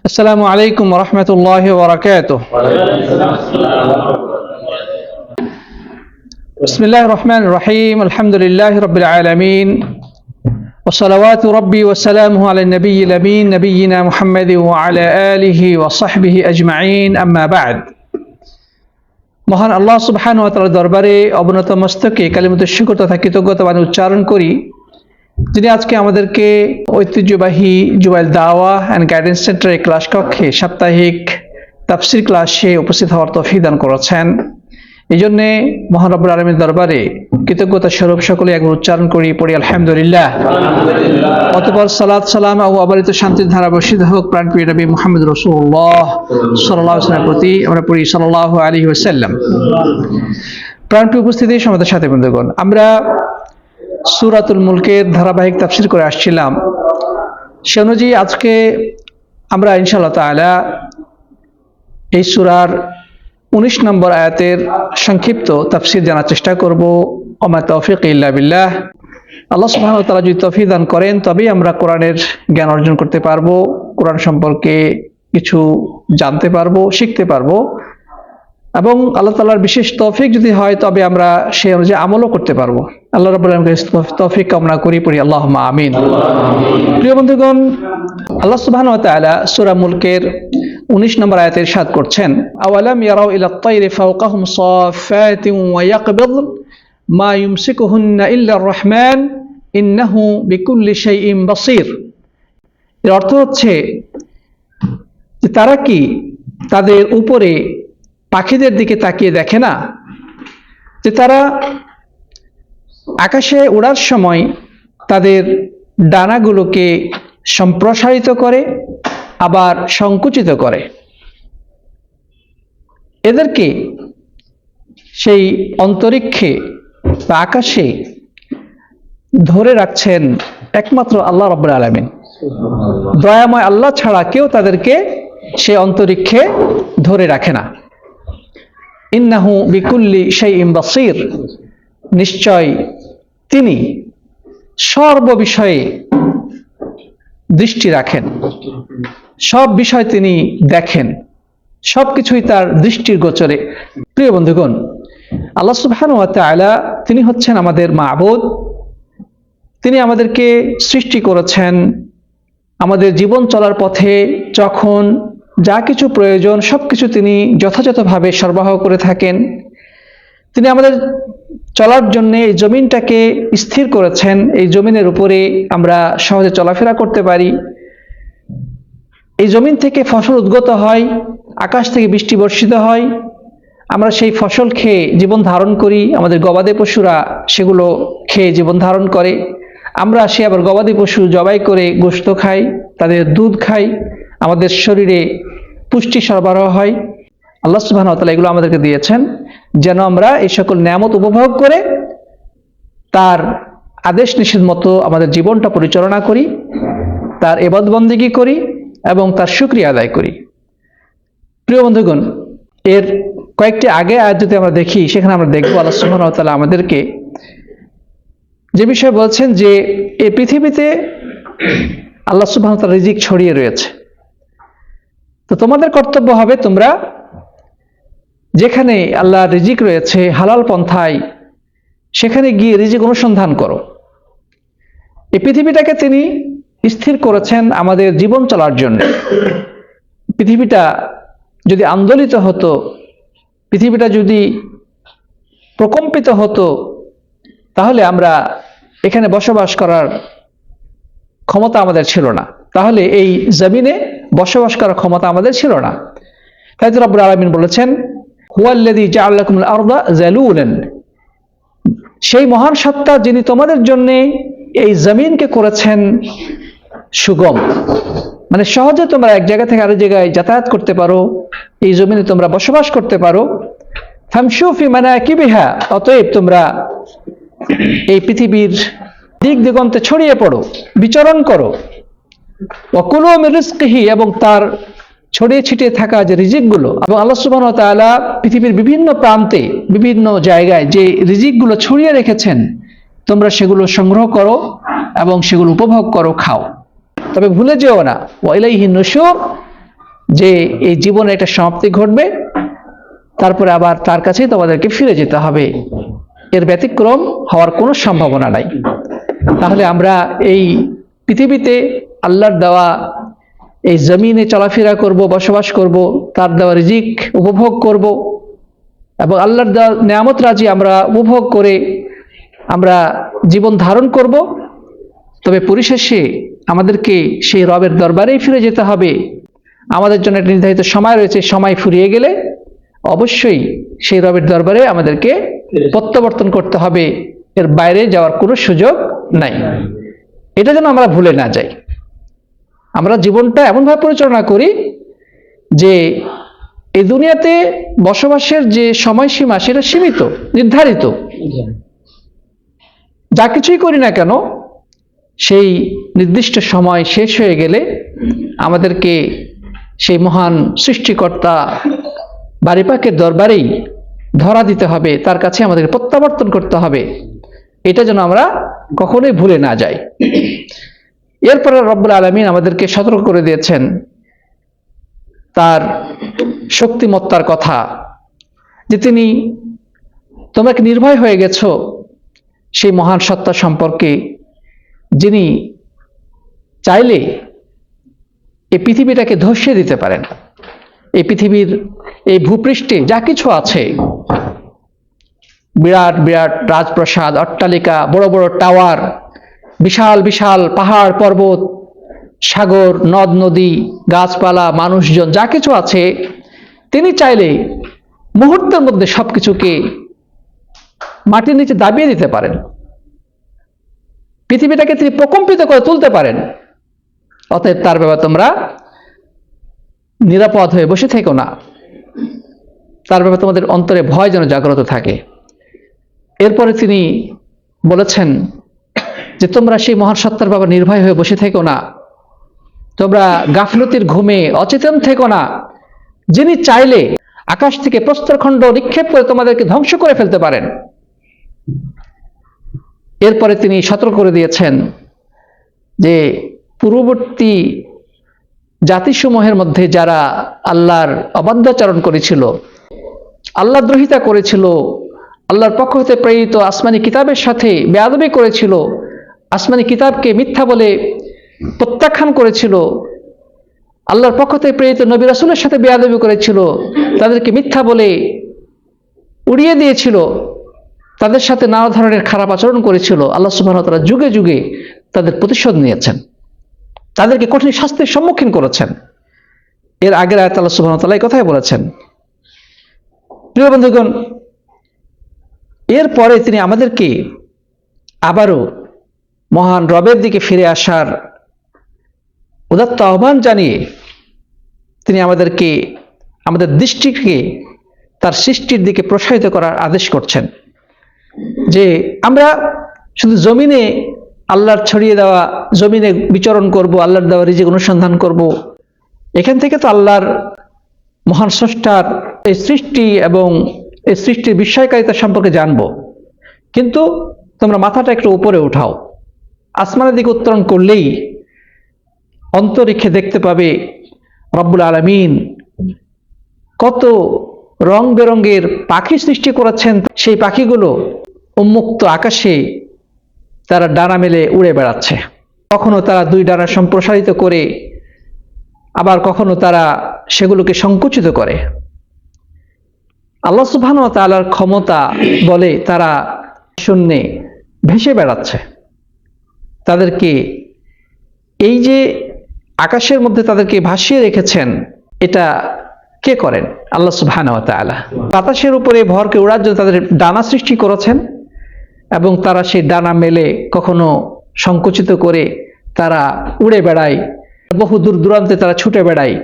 السلام عليكم ورحمة الله وبركاته بسم الله الرحمن الرحيم الحمد لله رب العالمين وصلوات ربي وسلامه على النبي الأمين نبينا محمد وعلى آله وصحبه أجمعين أما بعد মহান আল্লাহ সুবহান ওয়া তাআলার দরবারে অবনত মস্তকে কালিমত শুকর তথা কৃতজ্ঞতা বাণী উচ্চারণ করি যিনি আজকে আমাদেরকে ঐতিহ্যবাহী জুবাইল দাওয়া অ্যান্ড গাইডেন্স সেন্টারের ক্লাস কক্ষে সাপ্তাহিক তাফসির ক্লাসে উপস্থিত হওয়ার তৌফিক দান করেছেন। এই জন্যে মহানব্বুল আলমীর দরবারে কৃতজ্ঞতা স্বরূপ সকলে একবার উচ্চারণ করি, পড়ি, আলহামদুলিল্লাহ। অতপর সালাদ সালাম ও অবারিত শান্তির ধারা বর্ষিত হোক, প্রাণপ্রিয় নবী মোহাম্মদ রসুল্লাহ সাল্লাহ সাল্লামের প্রতি আমরা পড়ি সাল্লাহ আলী ওসাল্লাম প্রাণপ্রিয় উপস্থিতি সমাদের সাথে বন্ধুগণ, আমরা সুরাতুল মুলকের ধারাবাহিক তাফসির করে আসছিলাম। সে অনুযায়ী আজকে আমরা ইনশাআল্লাহ তাআলা এই সুরার উনিশ নম্বর আয়াতের সংক্ষিপ্ত তাফসির জানার চেষ্টা করব। ওমা তৌফিক ইল্লা বিল্লাহ। আল্লাহ সুবহানাহু ওয়া তাআলা যদি তৌফিক দান করেন, তবেই আমরা কোরআনের জ্ঞান অর্জন করতে পারব, কোরআন সম্পর্কে কিছু জানতে পারব, শিখতে পারব। এবং আল্লাহ তাআলার বিশেষ তৌফিক যদি হয়, তবে আমরা সেই অনুযায়ী আমলও করতে পারব। আল্লাহ রাব্বুল আলামিন তৌফিক কামনা করি, পড়ি আল্লাহুম্মা আমিন। প্রিয় বন্ধুগণ, আল্লাহ সুবহানাহু ওয়া তাআলা সূরা মুলকের 19 নম্বর আয়াতে ইরশাদ করছেন, আওয়ালাম ইয়ারাউ ইলা আত-তায়রি ফাওকাহুম সাফাতিন ওয়া ইয়াকবিদ মা ইউমসিকুহুন্না ইল্লা আর-রাহমান ইন্নাহু বিকুল্লি শাইইন বাসীর। এর অর্থ হচ্ছে যে তারা কি তাদের উপরে পাখিদের দিকে তাকিয়ে দেখে না? যে তারা আকাশে ওড়ার সময় তাদের ডানাগুলোকে সম্প্রসারিত করে, আবার সংকুচিত করে। এদেরকে সেই অন্তরিক্ষে বা আকাশে ধরে রাখছেন একমাত্র আল্লাহ রব্বুল আলমিন। দয়াময় আল্লাহ ছাড়া কেউ তাদেরকে সে অন্তরিক্ষে ধরে রাখে না। ইন্নাহু বিকুল্লি সেই ইম্বাসির নিশ্চয় তিনি সর্ব বিষয়ে দৃষ্টি রাখেন। সব বিষয় তিনি দেখেন। সব কিছুই তার দৃষ্টির গোচরে। প্রিয় বন্ধুগণ, আল্লাহ সুবহান তিনি হচ্ছেন আমাদের মা মাবুদ। তিনি আমাদেরকে সৃষ্টি করেছেন আমাদের জীবন চলার পথে যখন যা কিছু প্রয়োজন সব কিছু তিনি যথাযথভাবে সরবরাহ করে থাকেন। তিনি আমাদের চলার জন্য এই জমিনটাকে স্থির করেছেন। এই জমিনের উপরে আমরা সহজে চলাফেরা করতে পারি। এই জমিন থেকে ফসল উদ্গত হয়, আকাশ থেকে বৃষ্টি বর্ষিত হয়। আমরা সেই ফসল খেয়ে জীবন ধারণ করি। আমাদের গবাদি পশুরা সেগুলো খেয়ে জীবন ধারণ করে। আমরা সে আবার গবাদি পশু জবাই করে গোস্ত খাই, তাদের দুধ খাই। আমাদের শরীরে পুষ্টি সরবরাহ হয়। আল্লাহ সুবাহ তালা এগুলো আমাদেরকে দিয়েছেন। যেন আমরা এই সকল নিয়ামত উপভোগ করে তার আদেশ নিষেধ মতো আমাদের জীবনটা পরিচালনা করি, তার এবাদবন্দিগি করি এবং তার সুক্রিয়া আদায় করি। প্রিয় বন্ধুগণ, এর কয়েকটি আগে আয়াত যদি আমরা দেখি, সেখানে আমরা দেখব আল্লাহ ওয়া আমাদেরকে যে বিষয়ে বলছেন যে এই পৃথিবীতে আল্লাহ তাআলা রিজিক ছড়িয়ে রয়েছে। তো তোমাদের কর্তব্য হবে তোমরা যেখানে আল্লাহ রিজিক রয়েছে হালাল পন্থায়, সেখানে গিয়ে রিজিক অনুসন্ধান করো। এই পৃথিবীটাকে তিনি স্থির করেছেন আমাদের জীবন চলার জন্য। পৃথিবীটা যদি আন্দোলিত হতো, পৃথিবীটা যদি প্রকম্পিত হতো, তাহলে আমরা এখানে বসবাস করার ক্ষমতা আমাদের ছিল না। তাহলে এই জমিনে বসবাস করার ক্ষমতা আমাদের ছিল না। তাই তো রব্বুল আলমিন বলেছেন হুয়াল্লাদি জালুলান। সেই মহান সত্তা যিনি তোমাদের জন্য এই জমিনকে করেছেন সুগম। মানে সহজে তোমরা এক জায়গা থেকে আরেক জায়গায় যাতায়াত করতে পারো, এই জমিনে তোমরা বসবাস করতে পারো। ফামসুফি মানে কি বিহা অতএব তোমরা এই পৃথিবীর দিক দিগন্তে ছড়িয়ে পড়ো, বিচরণ করো। অকুলো রিজকিহি এবং তার ছড়িয়ে ছিটিয়ে থাকা যে রিজিকগুলো এবং আল্লাহ সুবহান ওয়া তাআলা পৃথিবীর বিভিন্ন প্রান্তে বিভিন্ন জায়গায় যে রিজিকগুলো ছড়িয়ে রেখেছেন, তোমরা সেগুলো সংগ্রহ করো এবং সেগুলো উপভোগ করো, খাও। তবে ভুলে যেও না ওয়াইলাইহি নুশুর, যে এই জীবনে একটা সমাপ্তি ঘটবে, তারপরে আবার তার কাছেই তোমাদেরকে ফিরে যেতে হবে। এর ব্যতিক্রম হওয়ার কোনো সম্ভাবনা নাই। তাহলে আমরা এই পৃথিবীতে আল্লাহর দেওয়া এই জমিনে চলাফেরা করব বসবাস করব তার দেওয়া রিজিক উপভোগ করব এবং আল্লাহর দেওয়া নেয়ামত রাজি আমরা উপভোগ করে আমরা জীবন ধারণ করব। তবে পরিশেষে আমাদেরকে সেই রবের দরবারেই ফিরে যেতে হবে। আমাদের জন্য একটা নির্ধারিত সময় রয়েছে সময় ফুরিয়ে গেলে অবশ্যই সেই রবের দরবারে আমাদেরকে প্রত্যাবর্তন করতে হবে। এর বাইরে যাওয়ার কোনো সুযোগ নাই। এটা যেন আমরা ভুলে না যাই। আমরা জীবনটা এমনভাবে পরিচালনা করি যে এই দুনিয়াতে বসবাসের যে সময়সীমা সেটা সীমিত, নির্ধারিত। যা কিছুই করি না কেন, সেই নির্দিষ্ট সময় শেষ হয়ে গেলে আমাদেরকে সেই মহান সৃষ্টিকর্তা বাড়িপাকের দরবারেই ধরা দিতে হবে, তার কাছে আমাদের প্রত্যাবর্তন করতে হবে। এটা যেন আমরা কখনোই ভুলে না যাই। এরপরে রব্বুল আলমিন আমাদেরকে সতর্ক করে দিয়েছেন তার শক্তিমত্তার কথা, যে তিনি তোমরা কি নির্ভয় হয়ে গেছো সেই মহান সত্তা সম্পর্কে, যিনি চাইলে এই পৃথিবীটাকে ধসিয়ে দিতে পারেন। এই পৃথিবীর এই ভূপৃষ্ঠে যা কিছু আছে, বিরাট বিরাট রাজপ্রাসাদ, অট্টালিকা, বড় বড় টাওয়ার বিশাল বিশাল পাহাড়, পর্বত, সাগর, নদ, নদী, গাছপালা, মানুষজন, যা কিছু আছে, তিনি চাইলে মুহূর্তের মধ্যে সব কিছুকে মাটির নিচে দাবিয়ে দিতে পারেন। পৃথিবীটাকে তিনি প্রকম্পিত করে তুলতে পারেন। অতএব তার ব্যাপারে তোমরা নিরাপদ হয়ে বসে থেকো না। তার ব্যাপারে তোমাদের অন্তরে ভয় যেন জাগ্রত থাকে। এরপরে তিনি বলেছেন যে তোমরা সেই মহান সত্তার বাবা নির্ভয় হয়ে বসে থেকো না। তোমরা গাফলতির ঘুমে অচেতন থেকো না। যিনি চাইলে আকাশ থেকে প্রস্তরখণ্ড নিক্ষেপ করে তোমাদেরকে ধ্বংস করে ফেলতে পারেন। এরপরে তিনি সতর্ক করে দিয়েছেন যে পূর্ববর্তী জাতিসমূহের মধ্যে যারা আল্লাহর অবাধ্যাচরণ করেছিল, আল্লাহ দ্রোহিতা করেছিল, আল্লাহর পক্ষ হতে প্রেরিত আসমানি কিতাবের সাথে বেয়াদবি করেছিল আসমানি কিতাবকে মিথ্যা বলে প্রত্যাখ্যান করেছিল, আল্লাহর পক্ষ থেকে প্রেরিত নবী রাসুলের সাথে বেয়াদবি করেছিল, তাদেরকে মিথ্যা বলে উড়িয়ে দিয়েছিল, তাদের সাথে নানা ধরনের খারাপ আচরণ করেছিল। আল্লাহ সুবাহ তারা যুগে যুগে তাদের প্রতিশোধ নিয়েছেন, তাদেরকে কঠিন শাস্তির সম্মুখীন করেছেন। এর আগের আয়াত আল্লাহ সুবাহ তালা এই কথাই বলেছেন, প্রিয় বন্ধুগণ, এরপরে তিনি আমাদেরকে আবারও মহান রবের দিকে ফিরে আসার উদাত্ত আহ্বান জানিয়ে তিনি আমাদেরকে, আমাদের দৃষ্টিকে তার সৃষ্টির দিকে প্রসারিত করার আদেশ করছেন যে আমরা শুধু জমিনে আল্লাহর ছড়িয়ে দেওয়া, জমিনে বিচরণ করব, আল্লাহর দেওয়া রিজিক অনুসন্ধান করব, এখান থেকে তো আল্লাহর মহান স্রষ্টার এই সৃষ্টি এবং এই সৃষ্টির বিস্ময়কারিতা সম্পর্কে জানব। কিন্তু তোমরা মাথাটা একটু উপরে উঠাও। আসমানের দিকে উত্তরণ করলেই অন্তরিক্ষে দেখতে পাবে রব্বুল আলমিন কত রং বেরঙ্গের পাখি সৃষ্টি করেছেন। সেই পাখিগুলো উন্মুক্ত আকাশে তারা ডানা মেলে উড়ে বেড়াচ্ছে। কখনো তারা দুই ডানা সম্প্রসারিত করে, আবার কখনো তারা সেগুলোকে সংকুচিত করে। আল্লাহ সুবহান ও তাআলার ক্ষমতা বলে তারা শূন্যে ভেসে বেড়াচ্ছে। তাদেরকে এই যে আকাশের মধ্যে তাদেরকে ভাসিয়ে রেখেছেন, এটা কে করেন? আল্লাহ সুবহান ও বাতাসের উপরে ভরকে উড়ার জন্য তাদের ডানা সৃষ্টি করেছেন এবং তারা সেই ডানা মেলে কখনো সংকুচিত করে তারা উড়ে বেড়ায়, বহু দূর দূরান্তে তারা ছুটে বেড়ায়,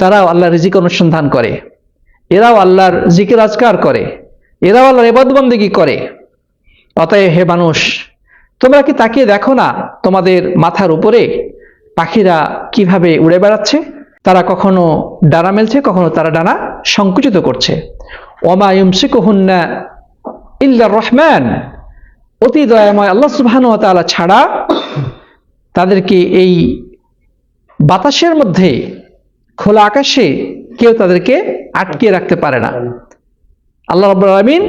তারাও আল্লাহ রিজিক অনুসন্ধান করে, এরাও আল্লাহর জিকির আজকার করে, এরাও আল্লাহর এবাদবন্দিগি করে। অতএব হে মানুষ তোমরা কি তাকিয়ে দেখো না তোমাদের মাথার উপরে পাখিরা কীভাবে উড়ে বেড়াচ্ছে? তারা কখনো ডানা মেলছে, কখনো তারা ডানা সংকুচিত করছে। ওমা ইউমসিকুহুন্না ইল্লা রহমান। অতি দয়াময় আল্লাহ সুবহান ও তাআলা ছাড়া তাদেরকে এই বাতাসের মধ্যে খোলা আকাশে কেউ তাদেরকে আটকে রাখতে পারে না। আল্লাহ রব্বুল আলমিন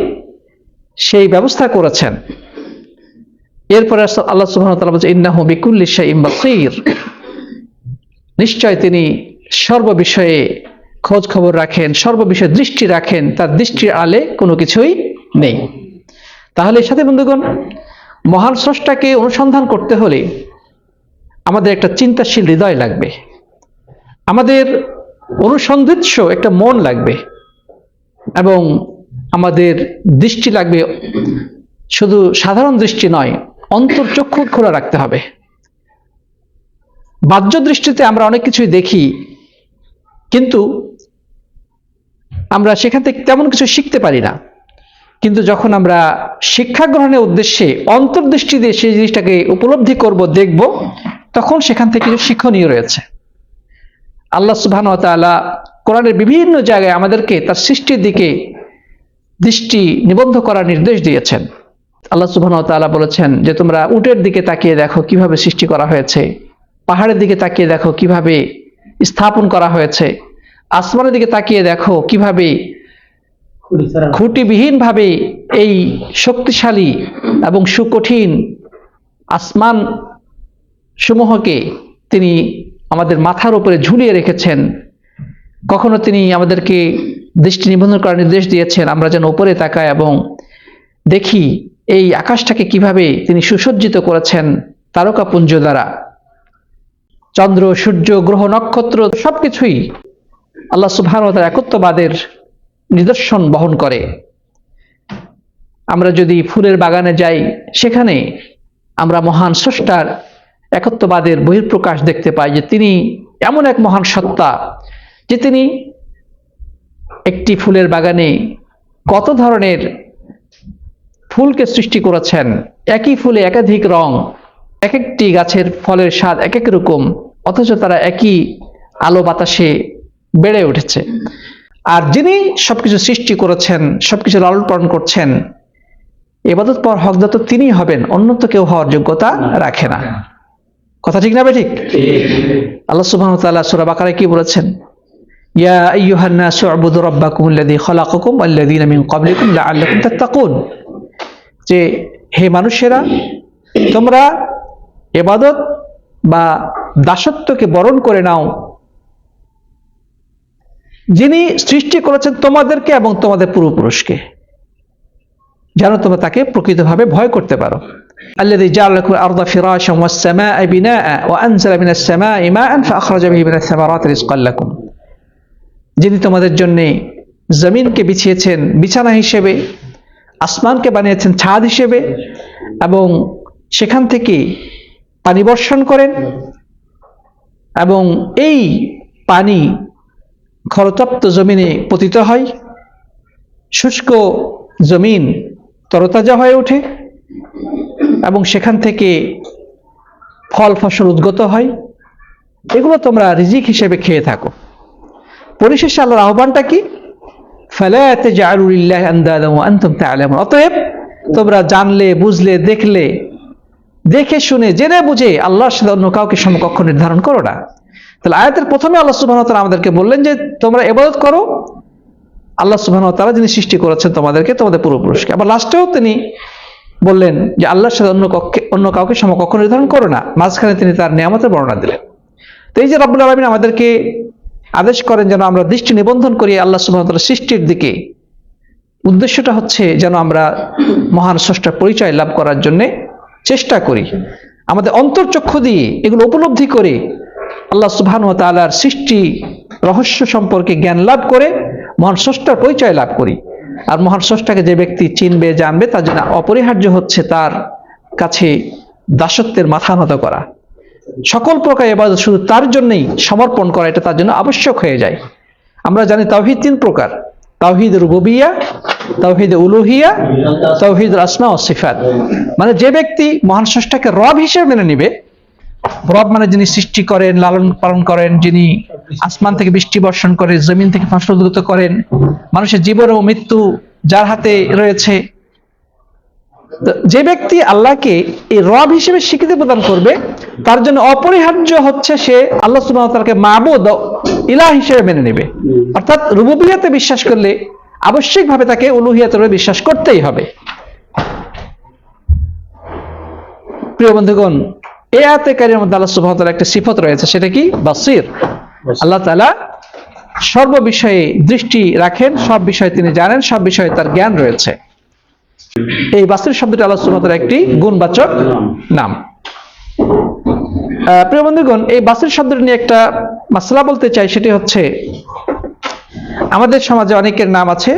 সেই ব্যবস্থা করেছেন। এরপরে আল্লাহ বলছে, ইন্নাহু নিশ্চয় তিনি সর্ববিষয়ে খোঁজ খবর রাখেন সর্ববিষয়ে দৃষ্টি রাখেন, তার দৃষ্টির আলে কোনো কিছুই নেই। তাহলে এর সাথে বন্ধুগণ, মহান স্রষ্টাকে অনুসন্ধান করতে হলে আমাদের একটা চিন্তাশীল হৃদয় লাগবে। আমাদের অনুসন্ধিৎস একটা মন লাগবে এবং আমাদের দৃষ্টি লাগবে শুধু সাধারণ দৃষ্টি নয় অন্তর্চক্ষু খোলা রাখতে হবে। বাহ্য দৃষ্টিতে আমরা অনেক কিছুই দেখি, কিন্তু আমরা সেখান থেকে তেমন কিছু শিখতে পারি না। কিন্তু যখন আমরা শিক্ষা গ্রহণের উদ্দেশ্যে অন্তর্দৃষ্টি দিয়ে সেই জিনিসটাকে উপলব্ধি করব, দেখব, তখন সেখান থেকে কিছু শিক্ষণীয় রয়েছে। আল্লাহ সুবহান তাআলা কোরআনের বিভিন্ন জায়গায় আমাদেরকে তার সৃষ্টির দিকে দৃষ্টি নিবন্ধ করার নির্দেশ দিয়েছেন। আল্লাহ সুবহান তাআলা বলেছেন যে, তোমরা উটের দিকে তাকিয়ে দেখো কীভাবে সৃষ্টি করা হয়েছে, পাহাড়ের দিকে তাকিয়ে দেখো কীভাবে স্থাপন করা হয়েছে, আসমানের দিকে তাকিয়ে দেখো কীভাবে খুঁটিবিহীনভাবে এই শক্তিশালী এবং সুকঠিন আসমান সমূহকে তিনি আমাদের মাথার উপরে ঝুলিয়ে রেখেছেন। কখনো তিনি আমাদেরকে দৃষ্টি নিবন্ধন করার নির্দেশ দিয়েছেন, আমরা যেন উপরে তাকাই এবং দেখি এই আকাশটাকে কীভাবে তিনি সুসজ্জিত করেছেন তারকাপুঞ্জ দ্বারা? চন্দ্র, সূর্য, গ্রহ, নক্ষত্র সবকিছুই আল্লাহ সুবহান একত্ববাদের নিদর্শন বহন করে। আমরা যদি ফুলের বাগানে যাই, সেখানে আমরা মহান স্রষ্টার একত্ববাদের বহির্প্রকাশ দেখতে পাই যে তিনি এমন এক মহান সত্তা যে তিনি একটি ফুলের বাগানে কত ধরনের ফুলকে সৃষ্টি করেছেন। একই ফুলে একাধিক রং এক একটি গাছের ফলের স্বাদ এক এক রকম, অথচ তারা একই আলো বাতাসে বেড়ে উঠেছে। আর যিনি সবকিছু সৃষ্টি করেছেন, সবকিছু লালন পালন করছেন, এবাদত পর হকদাত তিনি হবেন অন্য তো কেউ হওয়ার যোগ্যতা রাখে না। কথা ঠিক না বে ঠিক? আল্লাহ ওয়া তাআলা সূরা বাকারায় কি বলেছেন? ইয়া আইয়ুহান নাসু উবুদু রাব্বাকুম আল্লাযী খালাকাকুম ওয়াল্লাযীনা মিন ক্বাবলিকুম লাআল্লাকুম যে হে মানুষেরা তোমরা এবাদত বা দাসত্বকে বরণ করে নাও যিনি সৃষ্টি করেছেন তোমাদেরকে এবং তোমাদের পূর্বপুরুষকে যেন তোমরা তাকে প্রকৃতভাবে ভয় করতে পারো الذي جعل لكم الأرض فراشا والسماء بناء وأنزل من السماء ماء فأخرج به من الثمرات رزقا لكم যিনি তোমাদের জন্য জমিনকে বিছিয়েছেন বিছানা হিসেবে আসমানকে বানিয়েছেন ছাদ হিসেবে এবং সেখান থেকে পানি বর্ষণ করেন এবং এই পানি খরতপ্ত জমিনে পতিত হয়। শুষ্ক জমিন তরতাজা হয়ে ওঠে এবং সেখান থেকে ফল ফসল উদ্গত হয়। এগুলো তোমরা রিজিক হিসেবে খেয়ে থাকো। পরিশেষে আল্লাহর আহ্বানটা কি? অতএব তোমরা জানলে, বুঝলে, দেখলে, দেখে শুনে, জেনে বুঝে আল্লাহর সাথে অন্য কাউকে সমকক্ষ নির্ধারণ করো না। তাহলে আয়াতের প্রথমে আল্লাহ তাআলা আমাদেরকে বললেন যে, তোমরা ইবাদত করো। আল্লাহ ওয়া তাআলা যিনি সৃষ্টি করেছেন তোমাদেরকে, তোমাদের পূর্বপুরুষকে আবার লাস্টেও তিনি বললেন যে, আল্লাহর সাথে অন্য কক্ষে, অন্য কাউকে সমকক্ষ নির্ধারণ করো না। মাঝখানে তিনি তার নিয়ামতের বর্ণনা দিলেন। তো এই যে রব্বুল আলমিন আমাদেরকে আদেশ করেন যেন আমরা দৃষ্টি নিবন্ধন করি আল্লাহ সুবহানাহু সৃষ্টির দিকে। উদ্দেশ্যটা হচ্ছে যেন আমরা মহান স্রষ্টার পরিচয় লাভ করার জন্য চেষ্টা করি। আমাদের অন্তর্চক্ষু দিয়ে এগুলো উপলব্ধি করে আল্লাহ সুবহানাহু ওয়া তাআলার সৃষ্টি রহস্য সম্পর্কে জ্ঞান লাভ করে মহান স্রষ্টার পরিচয় লাভ করি। আর মহান স্রষ্টাকে যে ব্যক্তি চিনবে, জানবে, তার জন্য অপরিহার্য হচ্ছে তার কাছে দাসত্বের মাথা নত করা। সকল প্রকার এবাদত শুধু তার জন্যই সমর্পণ করা, এটা তার জন্য আবশ্যক হয়ে যায়। আমরা জানি তাওহিদ তিন প্রকার। তাওহিদ রুবুবিয়া, তাওহিদ উলুহিয়া, তাওহিদ আসমা ও সিফাত। মানে যে ব্যক্তি মহান স্রষ্টাকে রব হিসেবে মেনে নিবে, রব মানে যিনি সৃষ্টি করেন, লালন পালন করেন, যিনি আসমান থেকে বৃষ্টি বর্ষণ করে জমিন থেকে ফসল উদ্গত করেন, মানুষের জীবন ও মৃত্যু যার হাতে রয়েছে যে ব্যক্তি আল্লাহকে এই রব হিসেবে স্বীকৃতি প্রদান করবে তার জন্য অপরিহার্য হচ্ছে সে আল্লাহ তাআলাকে মাবুদ ইলাহ হিসেবে মেনে নেবে। অর্থাৎ রুবুবিয়াতে বিশ্বাস করলে আবশ্যিকভাবে তাকে উলুহিয়াতের বিশ্বাস করতেই হবে। প্রিয় বন্ধুগণ এই আয়াতে কারির মধ্যে আল্লাহ তাআলার একটা সিফত রয়েছে সেটা কি? বাসির। আল্লাহ তাআলা সর্ব বিষয়ে দৃষ্টি রাখেন সব বিষয়ে তিনি জানেন সব বিষয়ে তার জ্ঞান রয়েছে। এই বাসির শব্দটি আল্লাহ সুবহানাহু একটি গুণবাচক নাম। প্রিয় বন্ধুগণ, এই বাসির শব্দটি নিয়ে একটা মাসলা বলতে চাই, সেটি হচ্ছে, আমাদের সমাজে অনেকের নাম আছে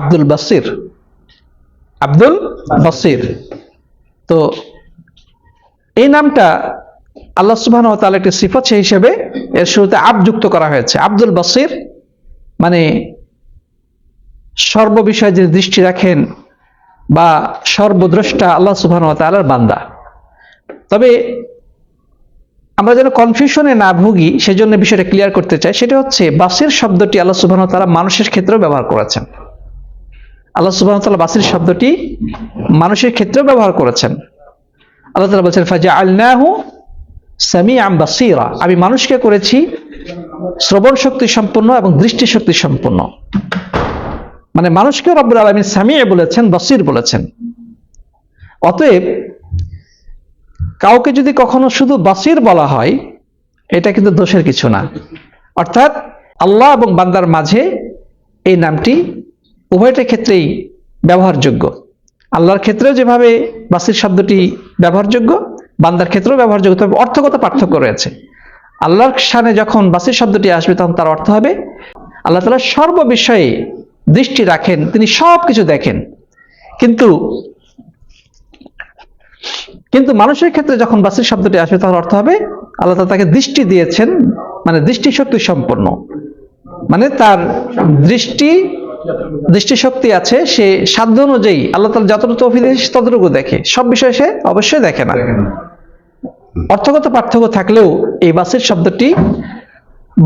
আব্দুল বাসির। আব্দুল বাসির। তো এই নামটা আল্লাহ সুবহান ও তাআলা একটি সিফত, সেই হিসেবে এর শুরুতে আব যুক্ত করা হয়েছে। আব্দুল বাসির মানে সর্ব বিষয়ে যে দৃষ্টি রাখেন বা সর্বদ্রষ্টা আল্লাহ সুবহান ও তাআলার বান্দা। তবে আমরা যেন কনফিউশনে না ভুগি, সেজন্য বিষয়টা ক্লিয়ার করতে চাই, সেটা হচ্ছে বাসির শব্দটি আল্লাহ সুবহান ও তাআলা মানুষের ক্ষেত্রেও ব্যবহার করেছেন। আল্লাহ সুবহান ও তাআলা বাসির শব্দটি মানুষের ক্ষেত্রেও ব্যবহার করেছেন। আল্লাহ তালা বলছেন ফাজা আলনাহু সামি আম বাসিরা। আমি মানুষকে করেছি শ্রবণ শক্তি সম্পন্ন এবং দৃষ্টি শক্তি সম্পন্ন। মানে মানুষকে রব্বুল আলমিন সামিয়ে বলেছেন, বাসির বলেছেন। অতএব, কাউকে যদি কখনো শুধু বাসির বলা হয়, এটা কিন্তু দোষের কিছু না। অর্থাৎ, আল্লাহ এবং বান্দার মাঝে এই নামটি উভয়টার ক্ষেত্রেই ব্যবহারযোগ্য। আল্লাহর ক্ষেত্রেও যেভাবে বাসির শব্দটি ব্যবহারযোগ্য, বান্দার ক্ষেত্রেও ব্যবহারযোগ্য, তবে অর্থগত পার্থক্য রয়েছে। আল্লাহর সানে যখন বাসির শব্দটি আসবে, তখন তার অর্থ হবে, আল্লাহ তালা সর্ব বিষয়ে দৃষ্টি রাখেন তিনি সব কিছু দেখেন। কিন্তু কিন্তু মানুষের ক্ষেত্রে যখন বাসির শব্দটি আসবে তখন অর্থ হবে আল্লাহ তাকে দৃষ্টি দিয়েছেন মানে দৃষ্টিশক্তি সম্পন্ন। মানে তার দৃষ্টি দৃষ্টিশক্তি আছে সে সাধ্য অনুযায়ী আল্লাহ তালা যতটুকু দিয়েছে ততটুকু দেখে। সব বিষয়ে সে অবশ্যই দেখে না। অর্থগত পার্থক্য থাকলেও এই বাসের শব্দটি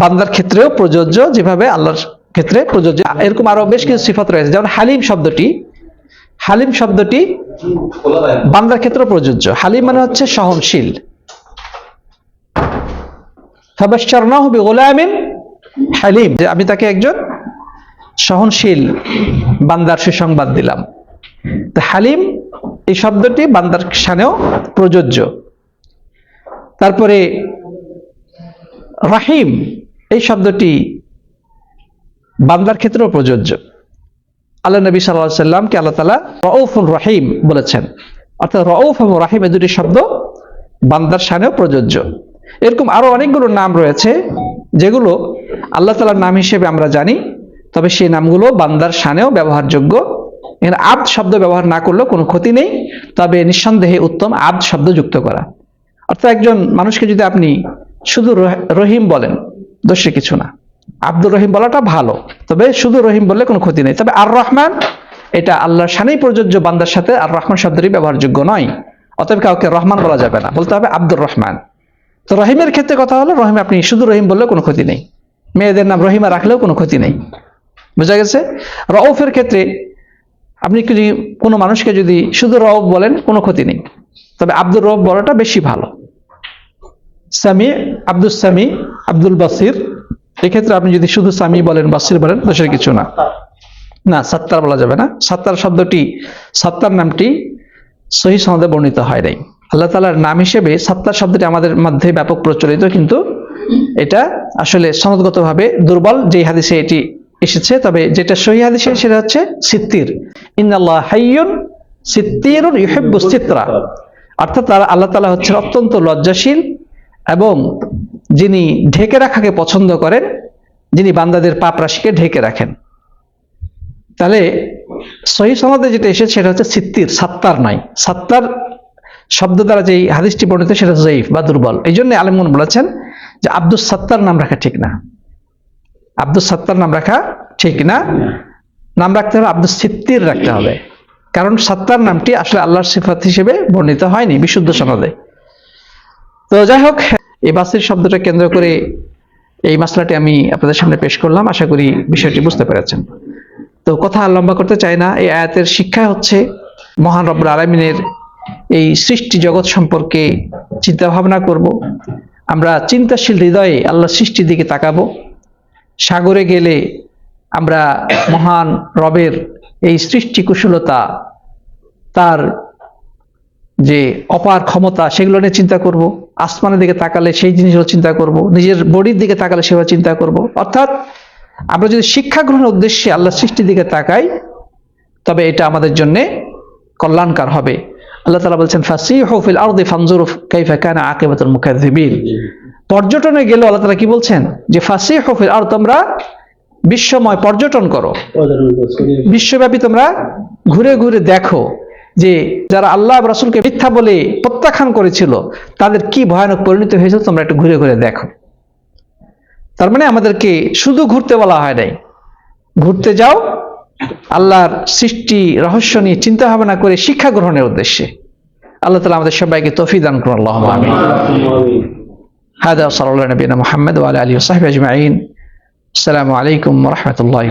বান্দার ক্ষেত্রেও প্রযোজ্য যেভাবে আল্লাহর ক্ষেত্রে প্রযোজ্য। এরকম আরও বেশ কিছু সিফত রয়েছে। যেমন হালিম শব্দটি হালিম শব্দটি বান্দার ক্ষেত্রে প্রযোজ্য। হালিম মানে হচ্ছে সহনশীল। হালিম। যে আমি তাকে একজন সহনশীল বান্দার সুসংবাদ দিলাম। হালিম, এই শব্দটি বান্দার সানেও প্রযোজ্য। তারপরে রাহিম, এই শব্দটি বান্দার ক্ষেত্রেও প্রযোজ্য। আল্লাহ নবী সাল্লাহ সাল্লামকে আল্লাহ তালা রউফুল রাহিম বলেছেন। অর্থাৎ রউফ এবং রাহিম এই দুটি শব্দ বান্দার সানেও প্রযোজ্য। এরকম আরও অনেকগুলো নাম রয়েছে, যেগুলো আল্লাহ তালার নাম হিসেবে আমরা জানি, তবে সেই নামগুলো বান্দার সানেও ব্যবহারযোগ্য। এখানে আব্দ শব্দ ব্যবহার না করলেও কোনো ক্ষতি নেই, তবে নিঃসন্দেহে উত্তম আব্দ শব্দ যুক্ত করা। অর্থাৎ একজন মানুষকে যদি আপনি শুধু রহিম বলেন, দোষে কিছু না। আব্দুর রহিম বলাটা ভালো। তবে শুধু রহিম বললে কোনো ক্ষতি নেই। তবে আর রহমান এটা আল্লাহর সানেই প্রযোজ্য বান্দার সাথে আর রহমান শব্দটি ব্যবহারযোগ্য নয়। অতএব কাউকে রহমান বলা যাবে না। বলতে হবে আব্দুর রহমান। তো রহিমের ক্ষেত্রে কথা হলো, রহিম আপনি শুধু রহিম বললে কোনো ক্ষতি নেই। মেয়েদের নাম রহিমা রাখলেও কোনো ক্ষতি নেই। বোঝা গেছে? রউফের ক্ষেত্রে আপনি যদি কোনো মানুষকে যদি শুধু রউফ বলেন, কোনো ক্ষতি নেই। তবে আব্দুর রউফ বলাটা বেশি ভালো। সামি আব্দুল সামি, আব্দুল বাসির এক্ষেত্রে আপনি যদি শুধু সামি বলেন, বাসির বলেন দোষের কিছু না। না, সাত্তার বলা যাবে না। সাত্তার শব্দটি, সাত্তার নামটি সহি সনদে বর্ণিত হয় নাই। আল্লাহ তালার নাম হিসেবে সাত্তার শব্দটি আমাদের মধ্যে ব্যাপক প্রচলিত, কিন্তু এটা আসলে সনদগতভাবে দুর্বল। যে হাদিসে এটি এসেছে, তবে যেটা সহি হাদিসে, সেটা হচ্ছে সিত্তির। সিত্রা। অর্থাৎ তারা আল্লাহ তালা হচ্ছেন অত্যন্ত লজ্জাশীল এবং যিনি ঢেকে রাখাকে পছন্দ করেন, যিনি বান্দাদের পাপ রাশিকে ঢেকে রাখেন। তাহলে সহি সমাজে যেটা এসেছে সেটা হচ্ছে সিত্তির, সাত্তার নয় সাত্তার শব্দ দ্বারা যেই হাদিসটি বর্ণিত, সেটা জয়ীফ বা দুর্বল। এই জন্য আলিমগন বলেছেন যে আব্দুল সাত্তার নাম রাখা ঠিক না। আব্দুল সাত্তার নাম রাখা ঠিক না। নাম রাখতে হবে আব্দুল সিত্তির রাখতে হবে। কারণ সাত্তার নামটি আসলে আল্লাহর সিফাত হিসেবে বর্ণিত হয়নি বিশুদ্ধ সনদে। তো যাই হোক এই বাসের শব্দটা কেন্দ্র করে এই মশলাটি আমি আপনাদের সামনে পেশ করলাম। আশা করি বিষয়টি বুঝতে পেরেছেন। তো কথা লম্বা করতে চাই না। এই আয়াতের শিক্ষা হচ্ছে মহান রব্বুল আলমিনের এই সৃষ্টি জগৎ সম্পর্কে চিন্তা ভাবনা করব। আমরা চিন্তাশীল হৃদয়ে আল্লাহ সৃষ্টির দিকে তাকাবো। সাগরে গেলে আমরা মহান রবের এই সৃষ্টি কুশলতা তার যে অপার ক্ষমতা সেগুলো নিয়ে চিন্তা করব আসমানের দিকে তাকালে সেই জিনিসগুলো চিন্তা করব নিজের বডির দিকে তাকালে সেভাবে চিন্তা করব। অর্থাৎ আমরা যদি শিক্ষা গ্রহণের উদ্দেশ্যে আল্লাহ সৃষ্টির দিকে তাকাই তবে এটা আমাদের জন্য কল্যাণকার হবে। আল্লাহ তালা বলছেন ফাসিহু ফিল আরদি ফানজুরু কাইফা কানা আকিবাতুল মুকাজ্জিবিন পর্যটনে গেলেও আল্লাহ তালা কি বলছেন? যে ফাসিহু ফিল আর তোমরা বিশ্বময় পর্যটন করো। বিশ্বব্যাপী তোমরা ঘুরে ঘুরে দেখো। যে যারা আল্লাহ রাসুলকে মিথ্যা বলে প্রত্যাখ্যান করেছিল, তাদের কি ভয়ানক পরিণত হয়েছিল তোমরা একটু ঘুরে ঘুরে দেখো। তার মানে আমাদেরকে শুধু ঘুরতে বলা হয় নাই। ঘুরতে যাও, আল্লাহর সৃষ্টি রহস্য নিয়ে চিন্তা ভাবনা করে শিক্ষা গ্রহণের উদ্দেশ্যে। আল্লাহ তালা আমাদের সবাইকে তফি দান করুন, আল্লাহ হায়দা সাল সাল্লাহ মোহাম্মদ আলী সাহেব আজমাইন। আসসালামু আলাইকুম রহমতুল্লাহ